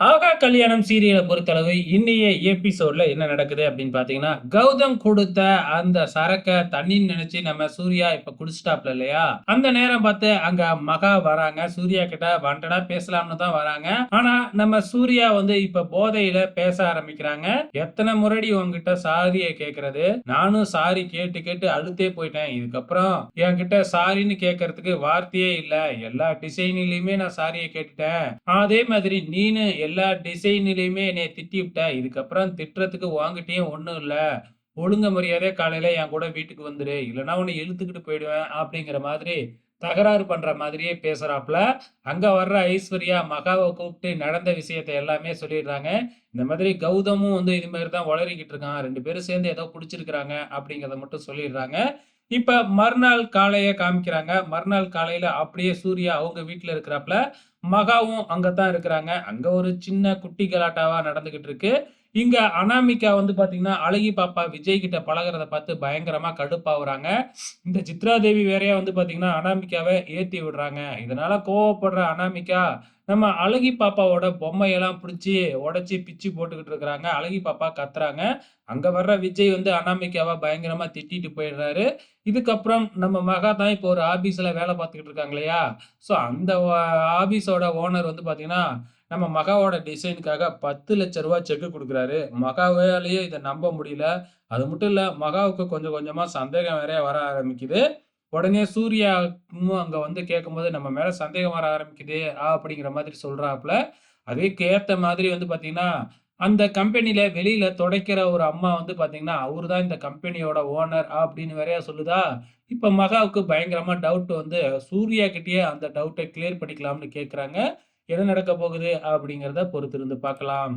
ஆகா கல்யாணம் சீரியலை பொறுத்தளவு இன்னைய எபிசோட்ல என்ன நடக்குது அப்படின்னு பாத்தீங்கன்னா கௌதம் கொடுத்த அந்த சரக்க தண்ணின்னு நினைச்சு நம்ம சூர்யா இப்ப குடிச்சிட்டாப்ல இல்லையா? அந்த நேரம் பார்த்து அங்க மகா வராங்க. சூர்யா கிட்ட வண்டடா பேசலாம்னு தான் வராங்க. ஆனா நம்ம சூர்யா வந்து இப்ப போதையில பேச ஆரம்பிக்கிறாங்க. எத்தனை முறைடி உங்ககிட்ட சாரிய கேக்குறது? நானும் சாரி கேட்டு கேட்டு அழுத்தே போயிட்டேன். இதுக்கப்புறம் என்கிட்ட சாரின்னு கேட்கறதுக்கு வார்த்தையே இல்ல. எல்லா டிசைன்லயுமே நான் சாரியை கேட்டுட்டேன். அதே மாதிரி நீனு எல்லா டிசைன்லையுமே என்னை திட்டி விட்ட இதுக்கப்புறம் திட்டுறதுக்கு வாங்கிட்டேயும் ஒன்றும் இல்லை. ஒழுங்க மரியாதையாக காலையில் என் கூட வீட்டுக்கு வந்துடு இல்லைன்னா உன்னை இழுத்துக்கிட்டு போயிடுவேன் அப்படிங்கிற மாதிரி தகராறு பண்ணுற மாதிரியே பேசுகிறாப்புல அங்கே வர்ற ஐஸ்வர்யா மகாவை கூப்பிட்டு நடந்த விஷயத்தை எல்லாமே சொல்லிடுறாங்க. இந்த மாதிரி கௌதமும் வந்து இது மாதிரி தான் வளரிக்கிட்டு இருக்கான். ரெண்டு பேரும் சேர்ந்து ஏதோ பிடிச்சிருக்கிறாங்க அப்படிங்கிறத மட்டும் சொல்லிடுறாங்க. இப்போ மறுநாள் காலையை காமிக்கிறாங்க. மறுநாள் காலையில் அப்படியே சூர்யா அவங்க வீட்டில் இருக்கிறாப்புல மகாவும் அங்கதான் இருக்கிறாங்க. அங்க ஒரு சின்ன குட்டி கலாட்டாவா நடந்துகிட்டு இருக்கு. இங்க அனாமிகா வந்து பாத்தீங்கன்னா அழகி பாப்பா விஜய் கிட்ட பழகுறத பார்த்து பயங்கரமா கடுப்பாகிறாங்க இந்த சித்ரா தேவி வேறையா வந்து பாத்தீங்கன்னா அனாமிகாவை ஏத்தி விடுறாங்க. இதனால கோவப்படுற அனாமிகா நம்ம அழகி பாப்பாவோட பொம்மையெல்லாம் பிடிச்சி உடச்சி பிச்சு போட்டுக்கிட்டு இருக்கிறாங்க. அழகி பாப்பா கத்துறாங்க. அங்க வர்ற விஜய் வந்து அனாமிகாவை பயங்கரமா திட்டிட்டு போயிடுறாரு. இதுக்கப்புறம் நம்ம மகா தான் இப்போ ஒரு ஆபீஸில் வேலை பார்த்துக்கிட்டு இருக்காங்க இல்லையா? ஸோ அந்த ஆபீஸோட ஓனர் வந்து பார்த்தீங்கன்னா நம்ம மகாவோட டிசைனுக்காக பத்து லட்ச ரூபா செக்கு கொடுக்குறாரு. மகாவாலேயே இதை நம்ப முடியல. அது மட்டும் இல்லை மகாவுக்கு கொஞ்சம் கொஞ்சமாக சந்தேகம் வேறே வர ஆரம்பிக்குது. உடனே சூர்யாவும் அங்கே வந்து கேட்கும்போது நம்ம மேலே சந்தேகம் வர ஆரம்பிக்குது அப்படிங்கிற மாதிரி சொல்கிறாப்புல அதுக்கு ஏற்ற மாதிரி வந்து பார்த்தீங்கன்னா அந்த கம்பெனியில் வெளியில துடைக்கிற ஒரு அம்மா வந்து பாத்தீங்கன்னா அவர் தான் இந்த கம்பெனியோட ஓனர் அப்படின்னு வேறையா சொல்லுதா? இப்ப மகாவுக்கு பயங்கரமா டவுட் வந்து சூர்யா கிட்டேயே அந்த டவுட்டை கிளியர் பண்ணிக்கலாம்னு கேக்குறாங்க. என்ன நடக்க போகுது அப்படிங்கிறத பொறுத்திருந்து பார்க்கலாம்.